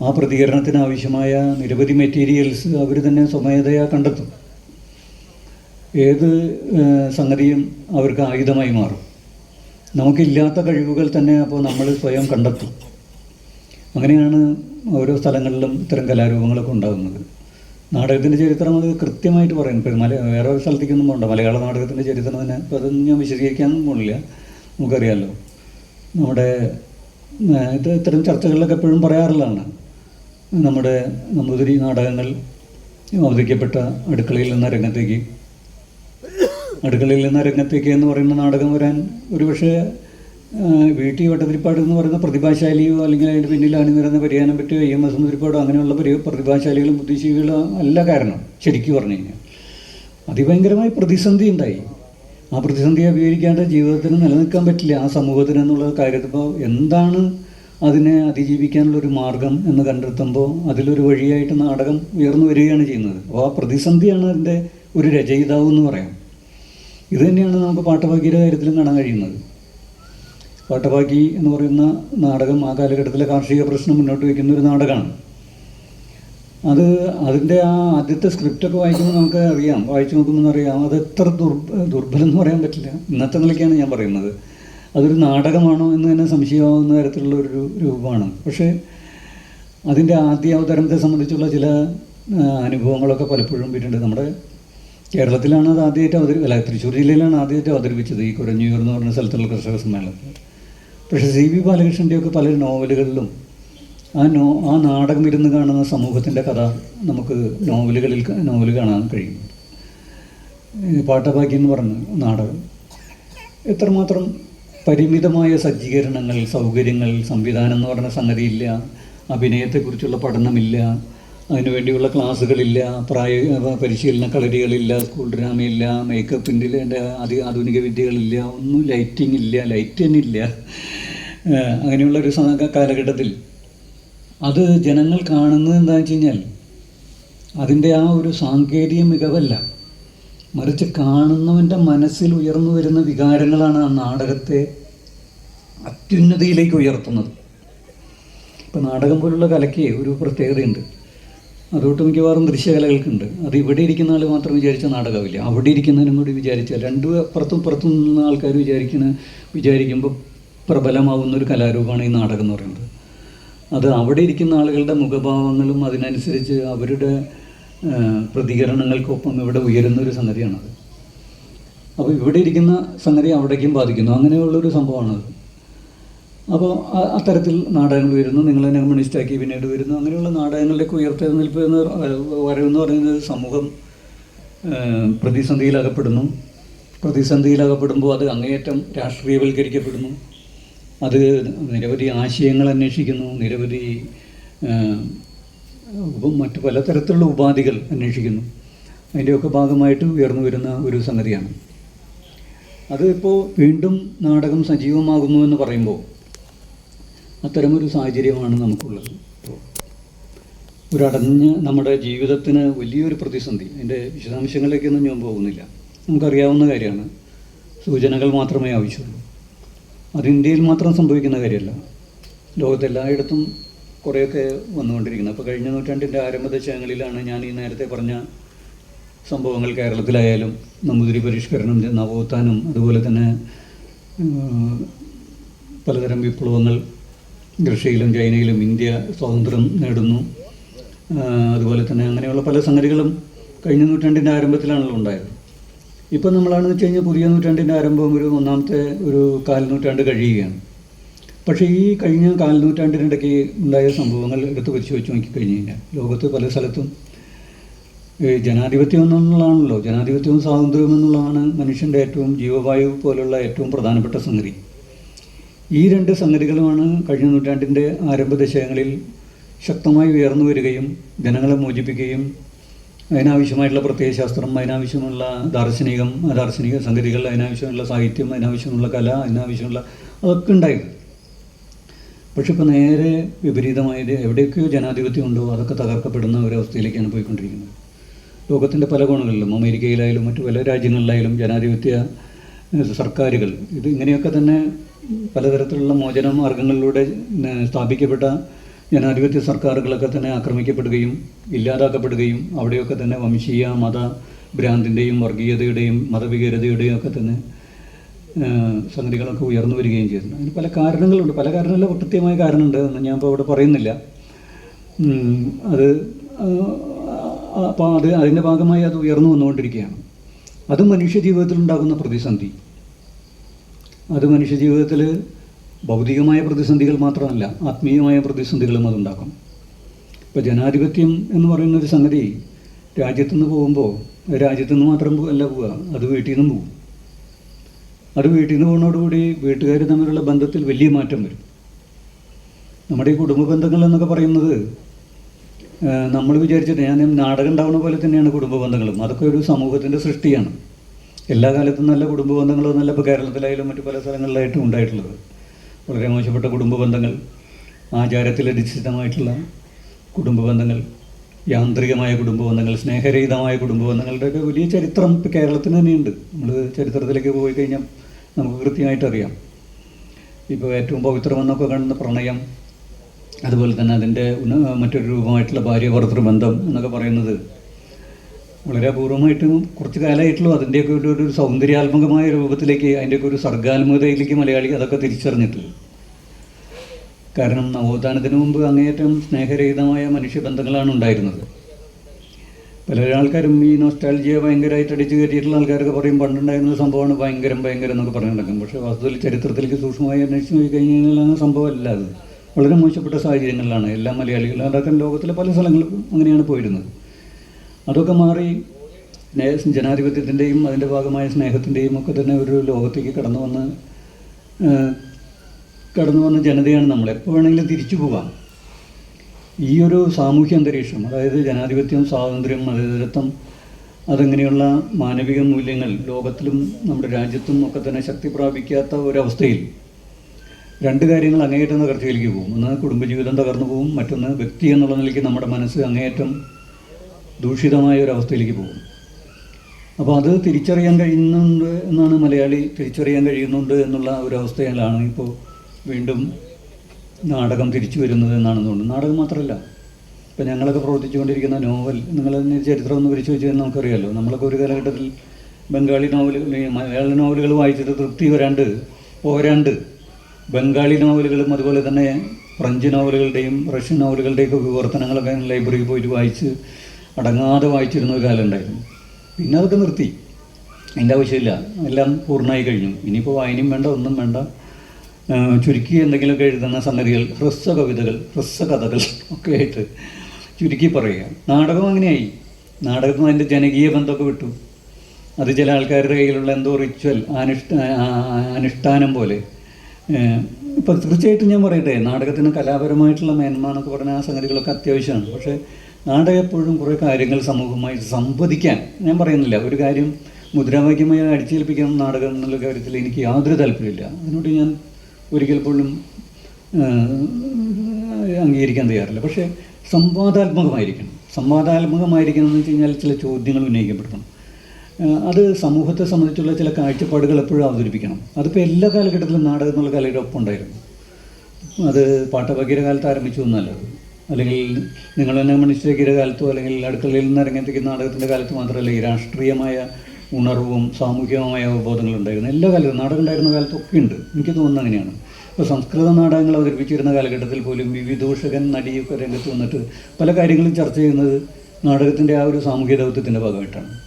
ആ പ്രതികരണത്തിന് ആവശ്യമായ നിരവധി മെറ്റീരിയൽസ് അവർ തന്നെ സ്വമേധയാ കണ്ടെത്തും. ഏത് സംഗതിയും അവർക്ക് ആയുധമായി മാറും. നമുക്കില്ലാത്ത കഴിവുകൾ തന്നെ അപ്പോൾ നമ്മൾ സ്വയം കണ്ടെത്തും. അങ്ങനെയാണ് ഓരോ സ്ഥലങ്ങളിലും ഇത്തരം കലാരൂപങ്ങളൊക്കെ ഉണ്ടാകുന്നത്. നാടകത്തിന്റെ ചരിത്രം അത് കൃത്യമായിട്ട് പറയും. ഇപ്പം മല വേറെ സ്ഥലത്തേക്കൊന്നും പോകണ്ട മലയാള നാടകത്തിന്റെ ചരിത്രം തന്നെ അപ്പോൾ അതൊന്നും ഞാൻ വിശദീകരിക്കാനൊന്നും പോണില്ല. നമുക്കറിയാമല്ലോ നമ്മുടെ ഇത് ഇത്തരം ചർച്ചകളിലൊക്കെ എപ്പോഴും പറയാറുള്ളതാണ്. നമ്മുടെ നമ്പൂതിരി നാടകങ്ങൾ അവതരിക്കപ്പെട്ട അടുക്കളയിൽ നിന്ന രംഗത്തേക്ക് അടുക്കളയിൽ നിന്ന രംഗത്തേക്ക് എന്ന് പറയുന്ന നാടകം വരാൻ ഒരുപക്ഷെ ആ, വീട്ടി വട്ടതിരിപ്പാട് എന്ന് പറയുന്ന പ്രതിഭാശാലിയോ അല്ലെങ്കിൽ അതിന്റെ പിന്നിൽ അണിനിരുന്ന പരിഹാരം പറ്റിയോ എം എസ് മുതിരിപ്പാടോ അങ്ങനെയുള്ള പരി പ്രതിഭാശാലികളും ബുദ്ധിജീവികളും അല്ല കാരണം ശരിക്കും പറഞ്ഞു കഴിഞ്ഞാൽ. അതിഭയങ്കരമായി പ്രതിസന്ധി ഉണ്ടായി. ആ പ്രതിസന്ധിയെ അഭിമുഖീകരിക്കാണ്ട് ജീവിതത്തിന് നിലനിൽക്കാൻ പറ്റില്ല. ആ സമൂഹത്തിന് എന്നുള്ള കാര്യത്തിൽ ഇപ്പോൾ എന്താണ് അതിനെ അതിജീവിക്കാനുള്ള ഒരു മാർഗം എന്ന് കണ്ടെത്തുമ്പോൾ അതിലൊരു വഴിയായിട്ട് നാടകം ഉയർന്നു വരികയാണ് ചെയ്യുന്നത്. അപ്പോൾ ആ പ്രതിസന്ധിയാണ് അതിന്റെ ഒരു രചയിതാവ് എന്ന് പറയാം. ഇത് തന്നെയാണ് നമുക്ക് പാട്ടഭാഗ്യയുടെ കാര്യത്തിലും കാണാൻ കഴിയുന്നത്. പാട്ടഭാഗി എന്ന് പറയുന്ന നാടകം ആ കാലഘട്ടത്തിലെ കാർഷിക പ്രശ്നം മുന്നോട്ട് വയ്ക്കുന്ന ഒരു നാടകമാണ്. അത് അതിന്റെ ആ ആദ്യത്തെ സ്ക്രിപ്റ്റൊക്കെ വായിക്കുമ്പോൾ നമുക്ക് അറിയാം. വായിച്ചു നോക്കുമ്പോൾ അറിയാം. അത് എത്ര ദുർ ദുർബലം എന്ന് പറയാൻ പറ്റില്ല. ഇന്നത്തെ നിലയ്ക്കാണ് ഞാൻ പറയുന്നത്. അതൊരു നാടകമാണോ എന്ന് തന്നെ സംശയമാവുന്ന തരത്തിലുള്ള ഒരു രൂപമാണ്. പക്ഷേ അതിന്റെ ആദ്യ അവതരണത്തെ സംബന്ധിച്ചുള്ള ചില അനുഭവങ്ങളൊക്കെ പലപ്പോഴും വീട്ടുണ്ട് നമ്മുടെ കേരളത്തിലാണ് അത് ആദ്യമായിട്ട് അവതരി അല്ല തൃശ്ശൂർ ജില്ലയിലാണ് ആദ്യമായിട്ട് അവതരിപ്പിച്ചത് ഈ കുരഞ്ഞൂർ എന്ന് പറഞ്ഞ സ്ഥലത്തുള്ള കർഷക സമ്മേളനത്തിൽ പക്ഷേ സി വി ബാലകൃഷ്ണന്റെയൊക്കെ പല നോവലുകളിലും ആ നോ ആ നാടകം ഇരുന്ന് കാണുന്ന സമൂഹത്തിന്റെ കഥ നമുക്ക് നോവലുകളിൽ നോവൽ കാണാൻ കഴിയും. പാട്ടഭാഗ്യം എന്ന് പറഞ്ഞ നാടകം. എത്രമാത്രം പരിമിതമായ സജ്ജീകരണങ്ങൾ സൗകര്യങ്ങൾ സംവിധാനം എന്ന് പറഞ്ഞ സംഗതിയില്ല. അഭിനയത്തെക്കുറിച്ചുള്ള പഠനമില്ല. അതിനുവേണ്ടിയുള്ള ക്ലാസ്സുകളില്ല. പ്രായ പരിശീലന കളരികളില്ല. സ്കൂൾ ഡ്രാമയില്ല. മേക്കപ്പിന്റെ അതി ആധുനിക വിദ്യകളില്ല. ഒന്നും ലൈറ്റിംഗ് ഇല്ല. ലൈറ്റ് തന്നെ ഇല്ല അങ്ങനെയുള്ള ഒരു കാലഘട്ടത്തിൽ അത് ജനങ്ങൾ കാണുന്നത് എന്താണെന്ന് വെച്ച് കഴിഞ്ഞാൽ അതിന്റെ ആ ഒരു സാങ്കേതിക മികവല്ല. മറിച്ച് കാണുന്നവന്റെ മനസ്സിൽ ഉയർന്നു വരുന്ന വികാരങ്ങളാണ് ആ നാടകത്തെ അത്യുന്നതിയിലേക്ക് ഉയർത്തുന്നത്. ഇപ്പം നാടകം പോലുള്ള കലയ്ക്ക് ഒരു പ്രത്യേകതയുണ്ട്. അതുകൊണ്ട് മിക്കവാറും ദൃശ്യകലകൾക്കുണ്ട്. അത് ഇവിടെ ഇരിക്കുന്ന ആൾ മാത്രം വിചാരിച്ച നാടകമില്ല. അവിടെ ഇരിക്കുന്നതിനും കൂടി വിചാരിച്ചാൽ രണ്ടു അപ്പുറത്തും പുറത്തു നിന്ന ആൾക്കാർ വിചാരിക്കുന്ന വിചാരിക്കുമ്പോൾ പ്രബലമാവുന്ന ഒരു കലാരൂപമാണ് ഈ നാടകം എന്ന് പറയുന്നത്. അത് അവിടെ ഇരിക്കുന്ന ആളുകളുടെ മുഖഭാവങ്ങളും അതിനനുസരിച്ച് അവരുടെ പ്രതികരണങ്ങൾക്കൊപ്പം ഇവിടെ ഉയരുന്ന ഒരു സംഗതിയാണത്. അപ്പോൾ ഇവിടെ ഇരിക്കുന്ന സംഗതി അവിടേക്കും ബാധിക്കുന്നു. അങ്ങനെയുള്ളൊരു സംഭവമാണത്. അപ്പോൾ അത്തരത്തിൽ നാടകങ്ങൾ വരുന്നു നിങ്ങൾ തന്നെ കമ്മ്യൂണിസ്റ്റാക്കി പിന്നീട് വരുന്നു അങ്ങനെയുള്ള നാടകങ്ങളിലേക്ക് നിൽപ്പ് എന്ന് വരവെന്ന് പറയുന്നത് സമൂഹം പ്രതിസന്ധിയിലകപ്പെടുന്നു. പ്രതിസന്ധിയിലകപ്പെടുമ്പോൾ അത് അങ്ങേയറ്റം രാഷ്ട്രീയവൽക്കരിക്കപ്പെടുന്നു. അത് നിരവധി ആശയങ്ങൾ അന്വേഷിക്കുന്നു നിരവധി മറ്റ് പലതരത്തിലുള്ള ഉപാധികൾ അന്വേഷിക്കുന്നു. അതിന്റെയൊക്കെ ഭാഗമായിട്ട് ഉയർന്നു വരുന്ന ഒരു സംഗതിയാണ്. അത് ഇപ്പോൾ വീണ്ടും നാടകം സജീവമാകുന്നു എന്ന് പറയുമ്പോൾ അത്തരമൊരു സാഹചര്യമാണ് നമുക്കുള്ളത്. ഇപ്പോൾ ഒരടഞ്ഞ് നമ്മുടെ ജീവിതത്തിന് വലിയൊരു പ്രതിസന്ധി അതിന്റെ വിശദാംശങ്ങളിലേക്കൊന്നും ഞാൻ പോകുന്നില്ല. നമുക്കറിയാവുന്ന കാര്യമാണ് സൂചനകൾ മാത്രമേ ആവശ്യമുള്ളൂ. അത് ഇന്ത്യയിൽ മാത്രം സംഭവിക്കുന്ന കാര്യമല്ല. ലോകത്തെല്ലായിടത്തും കുറേയൊക്കെ വന്നുകൊണ്ടിരിക്കുന്നത് അപ്പോൾ കഴിഞ്ഞ നൂറ്റാണ്ടിന്റെ ആരംഭ ദശകങ്ങളിലാണ് ഞാൻ ഈ നേരത്തെ പറഞ്ഞ സംഭവങ്ങൾ കേരളത്തിലായാലും നമ്പൂതിരി പരിഷ്കരണം നവോത്ഥാനം അതുപോലെ തന്നെ പലതരം വിപ്ലവങ്ങൾ റഷ്യയിലും ചൈനയിലും ഇന്ത്യ സ്വാതന്ത്ര്യം നേടുന്നു. അതുപോലെ തന്നെ അങ്ങനെയുള്ള പല സംഗതികളും കഴിഞ്ഞ നൂറ്റാണ്ടിന്റെ ആരംഭത്തിലാണല്ലോ ഉണ്ടായത്. ഇപ്പം നമ്മളാണെന്ന് വെച്ച് കഴിഞ്ഞാൽ പുതിയ നൂറ്റാണ്ടിന്റെ ആരംഭം ഒരു ഒന്നാമത്തെ ഒരു കാൽനൂറ്റാണ്ട് കഴിയുകയാണ്. പക്ഷേ ഈ കഴിഞ്ഞ കാൽനൂറ്റാണ്ടിനിടയ്ക്ക് ഉണ്ടായ സംഭവങ്ങൾ എടുത്ത് പരിശോധിച്ച് നോക്കിക്കഴിഞ്ഞ് കഴിഞ്ഞാൽ ലോകത്ത് പല സ്ഥലത്തും ജനാധിപത്യം എന്നുള്ളതാണല്ലോ. ജനാധിപത്യവും സ്വാതന്ത്ര്യവും എന്നുള്ളതാണ് മനുഷ്യന്റെ ഏറ്റവും ജീവവായു പോലുള്ള ഏറ്റവും പ്രധാനപ്പെട്ട സംഗതി. ഈ രണ്ട് സംഗതികളുമാണ് കഴിഞ്ഞ നൂറ്റാണ്ടിന്റെ ആരംഭ ദശകങ്ങളിൽ ശക്തമായി ഉയർന്നു വരികയും ജനങ്ങളെ മോചിപ്പിക്കുകയും അതിനാവശ്യമായിട്ടുള്ള പ്രത്യയശാസ്ത്രം അതിനാവശ്യമുള്ള ദാർശനികം ദാർശനിക സംഗതികൾ അതിനാവശ്യമുള്ള സാഹിത്യം അതിനാവശ്യമുള്ള കല അതിനാവശ്യമുള്ള അതൊക്കെ ഉണ്ടായി. പക്ഷെ ഇപ്പോൾ നേരെ വിപരീതമായത് എവിടെയൊക്കെയോ ജനാധിപത്യം ഉണ്ടോ അതൊക്കെ തകർക്കപ്പെടുന്ന ഒരവസ്ഥയിലേക്കാണ് പോയിക്കൊണ്ടിരിക്കുന്നത്. ലോകത്തിന്റെ പല കോണുകളിലും അമേരിക്കയിലായാലും മറ്റു പല രാജ്യങ്ങളിലായാലും ജനാധിപത്യ സർക്കാരുകൾ ഇത് ഇങ്ങനെയൊക്കെ തന്നെ പലതരത്തിലുള്ള മോചന മാർഗങ്ങളിലൂടെ സ്ഥാപിക്കപ്പെട്ട ജനാധിപത്യ സർക്കാരുകളൊക്കെ തന്നെ ആക്രമിക്കപ്പെടുകയും ഇല്ലാതാക്കപ്പെടുകയും അവിടെയൊക്കെ തന്നെ വംശീയ മത ഭ്രാന്തിന്റെയും വർഗീയതയുടെയും മതവികരതയുടെയും ഒക്കെ തന്നെ സംഗതികളൊക്കെ ഉയർന്നു വരികയും ചെയ്യുന്നു അതിന് പല കാരണങ്ങളുണ്ട്. പല കാരണമല്ല കൃത്യമായ കാരണമുണ്ട് എന്ന് ഞാൻ ഇപ്പോൾ ഇവിടെ പറയുന്നില്ല. അത് അപ്പോൾ അത് അതിന്റെ ഭാഗമായി അത് ഉയർന്നു വന്നുകൊണ്ടിരിക്കുകയാണ്. അത് മനുഷ്യ ജീവിതത്തിൽ ഉണ്ടാകുന്ന പ്രതിസന്ധി. അത് മനുഷ്യ ജീവിതത്തിൽ ഭൗതികമായ പ്രതിസന്ധികൾ മാത്രമല്ല ആത്മീയമായ പ്രതിസന്ധികളും അതുണ്ടാക്കും. ഇപ്പോൾ ജനാധിപത്യം എന്ന് പറയുന്ന ഒരു സംഗതി രാജ്യത്തുനിന്ന് പോകുമ്പോൾ രാജ്യത്തുനിന്ന് മാത്രം അല്ല പോവുക അത് വീട്ടിൽ നിന്നും പോകും അത് വീട്ടിൽ നിന്ന് പോകുന്നതോടുകൂടി വീട്ടുകാർ തമ്മിലുള്ള ബന്ധത്തിൽ വലിയ മാറ്റം വരും. നമ്മുടെ ഈ കുടുംബ ബന്ധങ്ങൾ എന്നൊക്കെ പറയുന്നത് നമ്മൾ വിചാരിച്ചിട്ട് ഞാൻ നാടകം ഉണ്ടാവുന്ന പോലെ തന്നെയാണ് കുടുംബ ബന്ധങ്ങളും. അതൊക്കെ ഒരു സമൂഹത്തിന്റെ സൃഷ്ടിയാണ്. എല്ലാ കാലത്തും നല്ല കുടുംബ ബന്ധങ്ങളും നല്ല ഇപ്പോൾ കേരളത്തിലായാലും മറ്റു പല സ്ഥലങ്ങളിലായിട്ടും ഉണ്ടായിട്ടുള്ളത്. വളരെ മോശപ്പെട്ട കുടുംബ ബന്ധങ്ങൾ ആചാരത്തിലധിഷ്ഠിതമായിട്ടുള്ള കുടുംബ ബന്ധങ്ങൾ യാന്ത്രികമായ കുടുംബ ബന്ധങ്ങൾ സ്നേഹരഹിതമായ കുടുംബ ബന്ധങ്ങളുടെ ഒക്കെ വലിയ ചരിത്രം ഇപ്പോൾ കേരളത്തിന് തന്നെയുണ്ട്. നമ്മൾ ചരിത്രത്തിലേക്ക് പോയി കഴിഞ്ഞാൽ നമുക്ക് കൃത്യമായിട്ട് അറിയാം. ഇപ്പോൾ ഏറ്റവും പവിത്രമെന്നൊക്കെ കാണുന്ന പ്രണയം അതുപോലെ തന്നെ അതിന്റെ മറ്റൊരു രൂപമായിട്ടുള്ള ഭാര്യ ഭർത്തൃബന്ധം എന്നൊക്കെ പറയുന്നത് വളരെ അപൂർവമായിട്ടും കുറച്ച് കാലമായിട്ടുള്ളൂ. അതിന്റെയൊക്കെ ഒരു ഒരു സൗന്ദര്യാത്മകമായ രൂപത്തിലേക്ക് അതിന്റെയൊക്കെ ഒരു സർഗാത്മകതയിലേക്ക് മലയാളി അതൊക്കെ തിരിച്ചറിഞ്ഞിട്ടില്ല. കാരണം നവോത്ഥാനത്തിന് മുമ്പ് അങ്ങേയറ്റം സ്നേഹരഹിതമായ മനുഷ്യബന്ധങ്ങളാണ് ഉണ്ടായിരുന്നത്. പല ആൾക്കാരും ഈ നോസ്റ്റാൾജിയെ ഭയങ്കരമായിട്ട് അടിച്ചു കയറ്റിയിട്ടുള്ള ആൾക്കാരൊക്കെ പറയും പണ്ടുണ്ടായിരുന്ന സംഭവമാണ് ഭയങ്കരം ഭയങ്കരം എന്നൊക്കെ പറഞ്ഞിട്ടുണ്ടാക്കും പക്ഷേ വാസ്തവത്തിൽ ചരിത്രത്തിലേക്ക് സൂക്ഷ്മമായി അന്വേഷിച്ച് നോക്കി കഴിഞ്ഞ് സംഭവമല്ല അത്. വളരെ മോശപ്പെട്ട സാഹചര്യങ്ങളിലാണ് എല്ലാ മലയാളികളും അതൊക്കെ ലോകത്തിലെ പല സ്ഥലങ്ങളിലും അങ്ങനെയാണ് പോയിരുന്നത്. അതൊക്കെ മാറി ജനാധിപത്യത്തിന്റെയും അതിന്റെ ഭാഗമായ സ്നേഹത്തിന്റെയും ഒക്കെ തന്നെ ഒരു ലോകത്തേക്ക് കടന്നു വന്ന് കടന്നു വന്ന ജനതയാണ് നമ്മൾ. എപ്പോൾ വേണമെങ്കിലും തിരിച്ചു പോകാം. ഈ ഒരു സാമൂഹ്യ അന്തരീക്ഷം അതായത് ജനാധിപത്യം സ്വാതന്ത്ര്യം മതേതരത്വം അതങ്ങനെയുള്ള മാനവിക മൂല്യങ്ങൾ ലോകത്തിലും നമ്മുടെ രാജ്യത്തും ഒക്കെ തന്നെ ശക്തി പ്രാപിക്കാത്ത ഒരവസ്ഥയിൽ രണ്ട് കാര്യങ്ങൾ അങ്ങേയറ്റം തകർച്ചയിലേക്ക് പോകും. ഒന്ന് കുടുംബജീവിതം തകർന്നു പോകും. മറ്റൊന്ന് വ്യക്തി എന്നുള്ള നിലയ്ക്ക് നമ്മുടെ മനസ്സ് അങ്ങേയറ്റം ദൂഷിതമായ ഒരു അവസ്ഥയിലേക്ക് പോകും അപ്പോൾ അത് തിരിച്ചറിയാൻ കഴിയുന്നുണ്ട് എന്നാണ് മലയാളി തിരിച്ചറിയാൻ കഴിയുന്നുണ്ട് എന്നുള്ള ഒരു അവസ്ഥയിലാണ് ഇപ്പോൾ വീണ്ടും നാടകം തിരിച്ചു വരുന്നത് എന്നാണ് തോന്നുന്നത് നാടകം മാത്രമല്ല ഇപ്പം ഞങ്ങളൊക്കെ പ്രവർത്തിച്ചുകൊണ്ടിരിക്കുന്ന നോവൽ നിങ്ങൾ ചരിത്രം ഒന്ന് പരിശോധിച്ച് കഴിഞ്ഞാൽ നമുക്കറിയാമല്ലോ നമ്മളൊക്കെ ഒരു കാലഘട്ടത്തിൽ ബംഗാളി നോവലുകൾ മലയാള നോവലുകൾ വായിച്ചിട്ട് തൃപ്തി വരാണ്ട് പോരാണ്ട് ബംഗാളി നോവലുകളും അതുപോലെ തന്നെ ഫ്രഞ്ച് നോവലുകളുടെയും റഷ്യൻ നോവലുകളുടെയൊക്കെ വിവർത്തനങ്ങളൊക്കെ ലൈബ്രറിയിൽ പോയിട്ട് വായിച്ച് അടങ്ങാതെ വായിച്ചിരുന്ന ഒരു കാലം ഉണ്ടായിരുന്നു. പിന്നെ അതൊക്കെ നിർത്തി. അതിന്റെ ആവശ്യമില്ല. എല്ലാം പൂർണമായി കഴിഞ്ഞു. ഇനിയിപ്പോൾ വായനയും വേണ്ട ഒന്നും വേണ്ട. ചുരുക്കി എന്തെങ്കിലുമൊക്കെ എഴുതുന്ന സംഗതികൾ ഹ്രസ്വ കവിതകൾ ഹ്രസ്വ കഥകൾ ഒക്കെ ആയിട്ട് ചുരുക്കി പറയുക. നാടകം അങ്ങനെയായി. നാടകത്തിന് അതിന്റെ ജനകീയ ബന്ധമൊക്കെ വിട്ടു. അത് ചില ആൾക്കാരുടെ കയ്യിലുള്ള എന്തോ റിച്വൽ അനുഷ്ഠ അനുഷ്ഠാനം പോലെ. ഇപ്പം തീർച്ചയായിട്ടും ഞാൻ പറയട്ടെ നാടകത്തിന് കലാപരമായിട്ടുള്ള മേന്മ എന്നൊക്കെ പറഞ്ഞാൽ ആ സംഗതികളൊക്കെ അത്യാവശ്യമാണ്. പക്ഷേ നാടകം എപ്പോഴും കുറേ കാര്യങ്ങൾ സമൂഹമായി സംവദിക്കാൻ. ഞാൻ പറയുന്നില്ല ഒരു കാര്യം മുദ്രാവാക്യമായി അടിച്ചേൽപ്പിക്കണം നാടകം എന്നുള്ള കാര്യത്തിൽ എനിക്ക് യാതൊരു താല്പര്യമില്ല അതിനോട് ഞാൻ ഒരിക്കൽ പോലും അംഗീകരിക്കാൻ തയ്യാറില്ല. പക്ഷേ സംവാദാത്മകമായിരിക്കണം. സംവാദാത്മകമായിരിക്കണം എന്ന് വെച്ച് കഴിഞ്ഞാൽ ചില ചോദ്യങ്ങൾ ഉന്നയിക്കപ്പെടണം. അത് സമൂഹത്തെ സംബന്ധിച്ചുള്ള ചില കാഴ്ചപ്പാടുകൾ എപ്പോഴും അവതരിപ്പിക്കണം. അതിപ്പോൾ എല്ലാ കാലഘട്ടത്തിലും നാടകം എന്നുള്ള കലയുടെ ഒപ്പം ഉണ്ടായിരുന്നു അത് പാട്ടഭഗീര കാലത്ത് ആരംഭിച്ചു എന്നല്ല. അത് അല്ലെങ്കിൽ നിങ്ങൾ തന്നെ മനുഷ്യരക്കിയുടെ കാലത്തോ അല്ലെങ്കിൽ അടുക്കളയിൽ നിന്ന് ഇറങ്ങിയെത്തിക്കുന്ന നാടകത്തിന്റെ കാലത്ത് മാത്രമല്ല ഈ രാഷ്ട്രീയമായ ഉണർവും സാമൂഹികമായ അവബോധങ്ങളുണ്ടായിരുന്നു എല്ലാ കാലത്തും നാടകം ഉണ്ടായിരുന്ന കാലത്തൊക്കെ ഉണ്ട്. എനിക്ക് തോന്നുന്നത് അങ്ങനെയാണ്. ഇപ്പോൾ സംസ്കൃത നാടകങ്ങൾ അവതരിപ്പിച്ചിരുന്ന കാലഘട്ടത്തിൽ പോലും വിവിധൂഷകൻ നടിയൊക്കെ രംഗത്ത് വന്നിട്ട് പല കാര്യങ്ങളും ചർച്ച ചെയ്യുന്നത് നാടകത്തിന്റെ ആ ഒരു സാമൂഹിക ദൗത്യത്തിന്റെ ഭാഗമായിട്ടാണ്.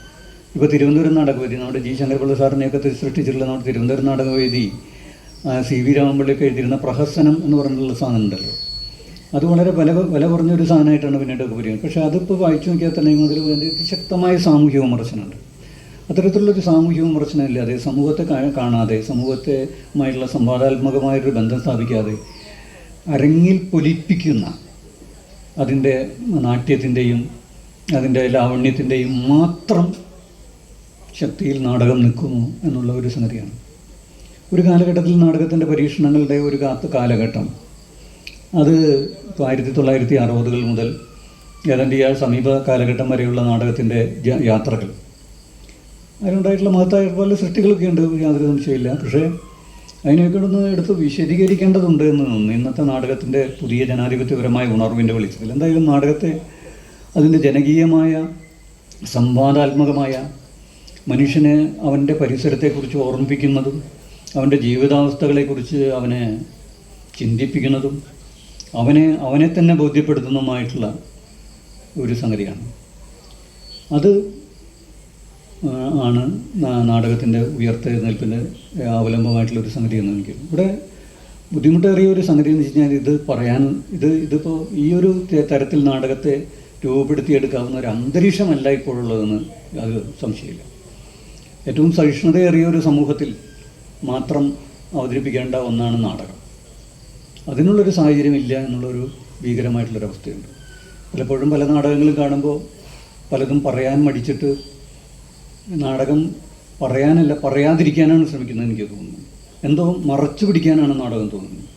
ഇപ്പോൾ തിരുവനന്തപുരം നാടകവേദി നമ്മുടെ ജി ശങ്കരപിള്ള സാറിനെയൊക്കെ സൃഷ്ടിച്ചിട്ടുള്ള നമ്മുടെ തിരുവനന്തപുരം നാടകവേദി സി വി രാമൻപിള്ളിയൊക്കെ എഴുതിയിരുന്ന പ്രഹസനം എന്ന് പറഞ്ഞിട്ടുള്ള സാധനം ഉണ്ടല്ലോ. അത് വളരെ വില വില കുറഞ്ഞൊരു സാധനമായിട്ടാണ് പിന്നീട് പറയുന്നത് പക്ഷേ അതിപ്പോൾ വായിച്ചു നോക്കിയാൽ തന്നെ അതിൽ ശക്തമായ സാമൂഹിക വിമർശനമുണ്ട്. അത്തരത്തിലുള്ളൊരു സാമൂഹിക വിമർശനം ഇല്ലാതെ സമൂഹത്തെ കാണാതെ സമൂഹത്തെമായിട്ടുള്ള സംവാദാത്മകമായൊരു ബന്ധം സ്ഥാപിക്കാതെ അരങ്ങിൽ പൊലിപ്പിക്കുന്ന അതിന്റെ നാട്യത്തിന്റെയും അതിന്റെ ലാവണ്യത്തിന്റെയും മാത്രം ശക്തിയിൽ നാടകം നിൽക്കുന്നു എന്നുള്ള ഒരു സംഗതിയാണ്. ഒരു കാലഘട്ടത്തിൽ നാടകത്തിന്റെ പരീക്ഷണങ്ങളുടെ ഒരു കാലഘട്ടം അത് ആയിരത്തി തൊള്ളായിരത്തി അറുപതുകൾ മുതൽ ഏതാണ്ട് ആ സമീപ കാലഘട്ടം വരെയുള്ള നാടകത്തിന്റെ യാത്രകൾ. അതിനുണ്ടായിട്ടുള്ള മഹത്തായ പല സൃഷ്ടികളൊക്കെ ഉണ്ട് യാതൊരു സംശയമില്ല പക്ഷേ അതിനെയൊക്കെ ഒന്ന് എടുത്ത് വിശദീകരിക്കേണ്ടതുണ്ട് എന്ന് തോന്നുന്നു ഇന്നത്തെ നാടകത്തിന്റെ പുതിയ ജനാധിപത്യപരമായ ഉണർവിന്റെ വെളിച്ചത്തിൽ. എന്തായാലും നാടകത്തെ അതിന്റെ ജനകീയമായ സംവാദാത്മകമായ മനുഷ്യനെ അവന്റെ പരിസരത്തെക്കുറിച്ച് ഓർമ്മിപ്പിക്കുന്നതും അവന്റെ ജീവിതാവസ്ഥകളെക്കുറിച്ച് അവനെ ചിന്തിപ്പിക്കുന്നതും അവനെ അവനെ തന്നെ ബോധ്യപ്പെടുത്തുന്നതുമായിട്ടുള്ള ഒരു സംഗതിയാണ്. അത് ആണ് നാടകത്തിന്റെ ഉയർത്തെഴുന്നേൽപ്പിന്റെ അവലംബമായിട്ടുള്ള ഒരു സംഗതി എന്ന് എനിക്ക് ഇവിടെ ബുദ്ധിമുട്ടേറിയ ഒരു സംഗതി എന്ന് വെച്ച് കഴിഞ്ഞാൽ ഇത് പറയാൻ ഇത് ഇതിപ്പോൾ ഈ ഒരു തരത്തിൽ നാടകത്തെ രൂപപ്പെടുത്തിയെടുക്കാവുന്ന ഒരു അന്തരീക്ഷമല്ല ഇപ്പോഴുള്ളതെന്ന് അത് സംശയമില്ല ഏറ്റവും സഹിഷ്ണുതയേറിയ ഒരു സമൂഹത്തിൽ മാത്രം അവതരിപ്പിക്കേണ്ട ഒന്നാണ് നാടകം. അതിനുള്ളൊരു സാഹചര്യമില്ല എന്നുള്ളൊരു ഭീകരമായിട്ടുള്ളൊരവസ്ഥയുണ്ട് പലപ്പോഴും പല നാടകങ്ങളും കാണുമ്പോൾ പലതും പറയാൻ മടിച്ചിട്ട് നാടകം പറയാനല്ല പറയാതിരിക്കാനാണ് ശ്രമിക്കുന്നത് എനിക്ക് തോന്നുന്നു. എന്തോ മറച്ചു പിടിക്കാനാണ് നാടകം തോന്നുന്നത്.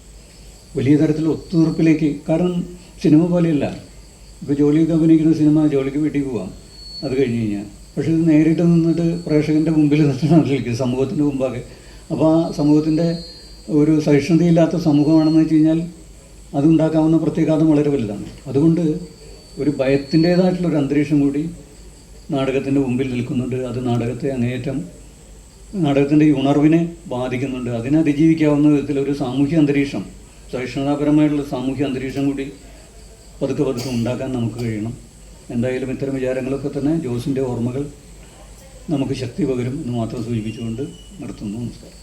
വലിയ തരത്തിൽ ഒത്തുതീർപ്പിലേക്ക് കാരണം സിനിമ പോലെയല്ല. ഇപ്പോൾ ജോലിയൊക്കെ അഭിനയിക്കുന്ന സിനിമ ജോലിക്ക് വീട്ടിൽ പോവാം അത് കഴിഞ്ഞ് കഴിഞ്ഞാൽ. പക്ഷേ ഇത് നേരിട്ട് നിന്നിട്ട് പ്രേക്ഷകന്റെ മുമ്പിൽ നിന്നിട്ട് സമൂഹത്തിന്റെ മുമ്പാകെ. അപ്പോൾ ആ സമൂഹത്തിന്റെ ഒരു സഹിഷ്ണുതയില്ലാത്ത സമൂഹമാണെന്ന് വെച്ച് കഴിഞ്ഞാൽ അതുണ്ടാക്കാവുന്ന പ്രത്യാഘാതം വളരെ വലുതാണ്. അതുകൊണ്ട് ഒരു ഭയത്തിന്റേതായിട്ടുള്ളൊരു അന്തരീക്ഷം കൂടി നാടകത്തിന്റെ മുമ്പിൽ നിൽക്കുന്നുണ്ട്. അത് നാടകത്തെ അങ്ങേയറ്റം നാടകത്തിന്റെ ഈ ഉണർവിനെ ബാധിക്കുന്നുണ്ട്. അതിനെ അതിജീവിക്കാവുന്ന വിധത്തിലൊരു സാമൂഹ്യ അന്തരീക്ഷം സഹിഷ്ണുതാപരമായിട്ടുള്ള സാമൂഹ്യ അന്തരീക്ഷം കൂടി പതുക്കെ പതുക്കെ ഉണ്ടാക്കാൻ നമുക്ക് കഴിയണം. എന്തായാലും ഇത്തരം വിചാരങ്ങളൊക്കെ തന്നെ ജോസിന്റെ ഓർമ്മകൾ നമുക്ക് ശക്തി പകരും എന്ന് മാത്രം സൂചിപ്പിച്ചുകൊണ്ട് നിർത്തുന്നു. നമസ്കാരം.